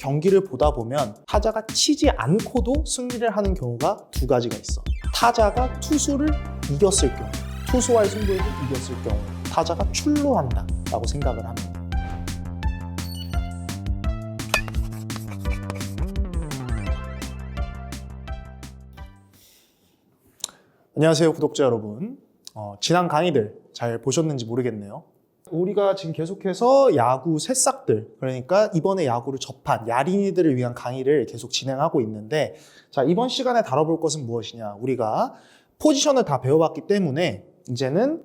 경기를 보다 보면 타자가 치지 않고도 승리를 하는 경우가 두 가지가 있어. 타자가 투수를 이겼을 경우, 투수와의 승부에서 이겼을 경우, 타자가 출루한다 라고 생각을 합니다. 안녕하세요, 구독자 여러분. 어, 지난 강의들 잘 보셨는지 모르겠네요. 우리가 지금 계속해서 야구 새싹들, 그러니까 이번에 야구를 접한 야린이들을 위한 강의를 계속 진행하고 있는데, 자, 이번 시간에 다뤄볼 것은 무엇이냐. 우리가 포지션을 다 배워봤기 때문에, 이제는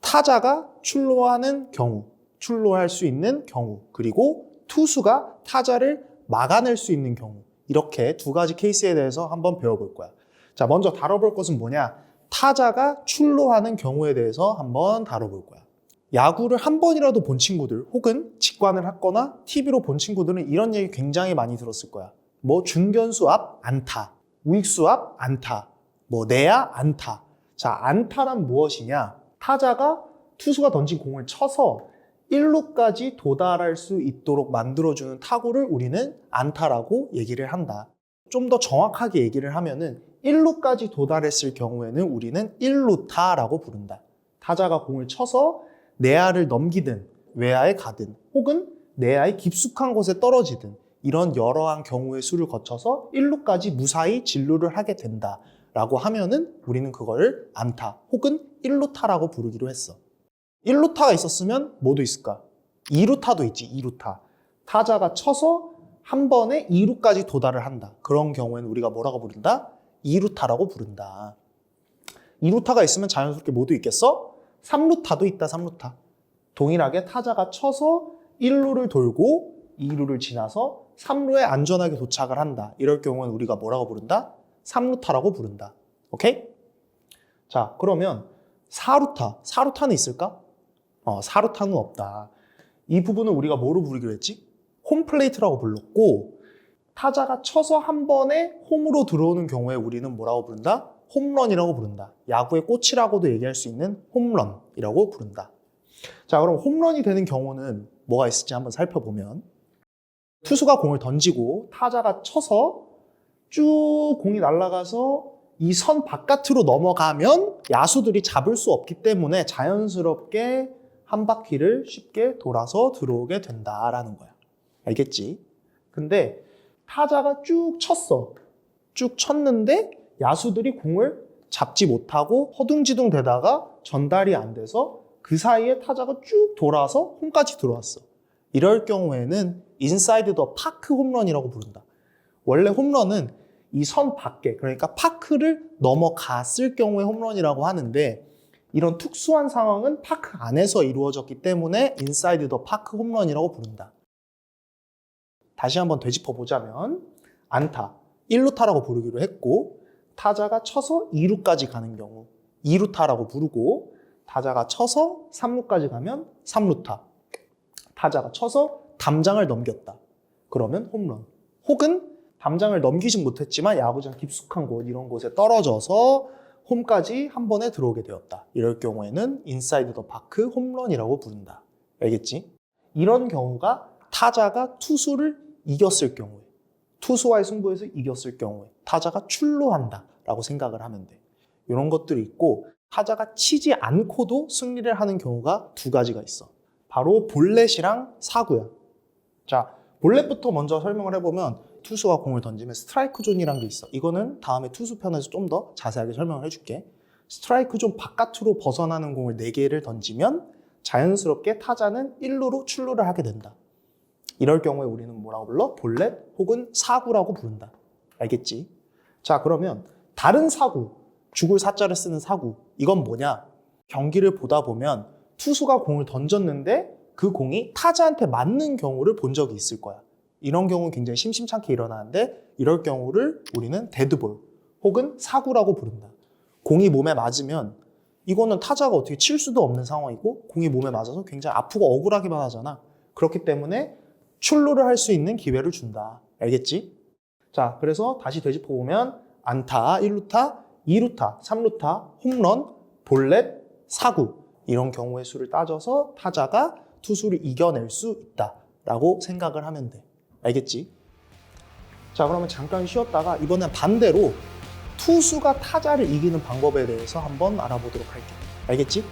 타자가 출루하는 경우, 출루할 수 있는 경우, 그리고 투수가 타자를 막아낼 수 있는 경우, 이렇게 두 가지 케이스에 대해서 한번 배워볼 거야. 자, 먼저 다뤄볼 것은 뭐냐? 타자가 출루하는 경우에 대해서 한번 다뤄볼 거야. 야구를 한 번이라도 본 친구들 혹은 직관을 했거나 TV로 본 친구들은 이런 얘기 굉장히 많이 들었을 거야. 뭐 중견수 앞 안타, 우익수 앞 안타, 뭐 내야 안타. 자, 안타란 무엇이냐? 타자가 투수가 던진 공을 쳐서 1루까지 도달할 수 있도록 만들어주는 타구를 우리는 안타라고 얘기를 한다. 좀 더 정확하게 얘기를 하면은 1루까지 도달했을 경우에는 우리는 1루타라고 부른다. 타자가 공을 쳐서 내야를 넘기든 외야에 가든 혹은 내야의 깊숙한 곳에 떨어지든 이런 여러한 경우의 수를 거쳐서 1루까지 무사히 진루를 하게 된다라고 하면은 우리는 그거를 안타 혹은 1루타라고 부르기로 했어. 1루타가 있었으면 뭐도 있을까? 2루타도 있지, 2루타. 타자가 쳐서 한 번에 2루까지 도달을 한다. 그런 경우에는 우리가 뭐라고 부른다? 2루타라고 부른다. 2루타가 있으면 자연스럽게 뭐도 있겠어? 3루타도 있다, 3루타. 동일하게 타자가 쳐서 1루를 돌고 2루를 지나서 3루에 안전하게 도착을 한다. 이럴 경우는 우리가 뭐라고 부른다? 3루타라고 부른다. 오케이? 자, 그러면 4루타. 4루타는 있을까? 어, 4루타는 없다. 이 부분을 우리가 뭐로 부르기로 했지? 홈플레이트라고 불렀고, 타자가 쳐서 한 번에 홈으로 들어오는 경우에 우리는 뭐라고 부른다? 홈런이라고 부른다. 야구의 꽃이라고도 얘기할 수 있는 홈런이라고 부른다. 자, 그럼 홈런이 되는 경우는 뭐가 있을지 한번 살펴보면 투수가 공을 던지고 타자가 쳐서 쭉 공이 날아가서 이 선 바깥으로 넘어가면 야수들이 잡을 수 없기 때문에 자연스럽게 한 바퀴를 쉽게 돌아서 들어오게 된다라는 거야. 알겠지? 근데 타자가 쭉 쳤어. 쭉 쳤는데 야수들이 공을 잡지 못하고 허둥지둥 되다가 전달이 안 돼서 그 사이에 타자가 쭉 돌아서 홈까지 들어왔어. 이럴 경우에는 인사이드 더 파크 홈런이라고 부른다. 원래 홈런은 이 선 밖에 그러니까 파크를 넘어갔을 경우에 홈런이라고 하는데 이런 특수한 상황은 파크 안에서 이루어졌기 때문에 인사이드 더 파크 홈런이라고 부른다. 다시 한번 되짚어 보자면 안타 1루타라고 부르기로 했고 타자가 쳐서 2루까지 가는 경우 2루타라고 부르고 타자가 쳐서 3루까지 가면 3루타 타자가 쳐서 담장을 넘겼다. 그러면 홈런. 혹은 담장을 넘기진 못했지만 야구장 깊숙한 곳 이런 곳에 떨어져서 홈까지 한 번에 들어오게 되었다. 이럴 경우에는 인사이드 더 파크 홈런이라고 부른다. 알겠지? 이런 경우가 타자가 투수를 이겼을 경우에 투수와의 승부에서 이겼을 경우에 타자가 출루한다 라고 생각을 하면 돼. 이런 것들이 있고 타자가 치지 않고도 승리를 하는 경우가 두 가지가 있어. 바로 볼넷이랑 사구야. 자, 볼넷부터 먼저 설명을 해보면 투수가 공을 던지면 스트라이크 존이란 게 있어. 이거는 다음에 투수 편에서 좀 더 자세하게 설명을 해줄게. 스트라이크 존 바깥으로 벗어나는 공을 4개를 던지면 자연스럽게 타자는 1루로 출루를 하게 된다. 이럴 경우에 우리는 뭐라고 불러? 볼넷 혹은 사구라고 부른다. 알겠지? 자, 그러면 다른 사구, 죽을 사자를 쓰는 사구, 이건 뭐냐? 경기를 보다 보면 투수가 공을 던졌는데 그 공이 타자한테 맞는 경우를 본 적이 있을 거야. 이런 경우는 굉장히 심심찮게 일어나는데 이럴 경우를 우리는 데드볼 혹은 사구라고 부른다. 공이 몸에 맞으면 이거는 타자가 어떻게 칠 수도 없는 상황이고 공이 몸에 맞아서 굉장히 아프고 억울하기만 하잖아. 그렇기 때문에 출루를 할 수 있는 기회를 준다. 알겠지? 자, 그래서 다시 되짚어 보면 안타, 1루타, 2루타, 3루타, 홈런, 볼넷, 사구 이런 경우의 수를 따져서 타자가 투수를 이겨낼 수 있다라고 생각을 하면 돼. 알겠지? 자, 그러면 잠깐 쉬었다가 이번엔 반대로 투수가 타자를 이기는 방법에 대해서 한번 알아보도록 할게. 알겠지?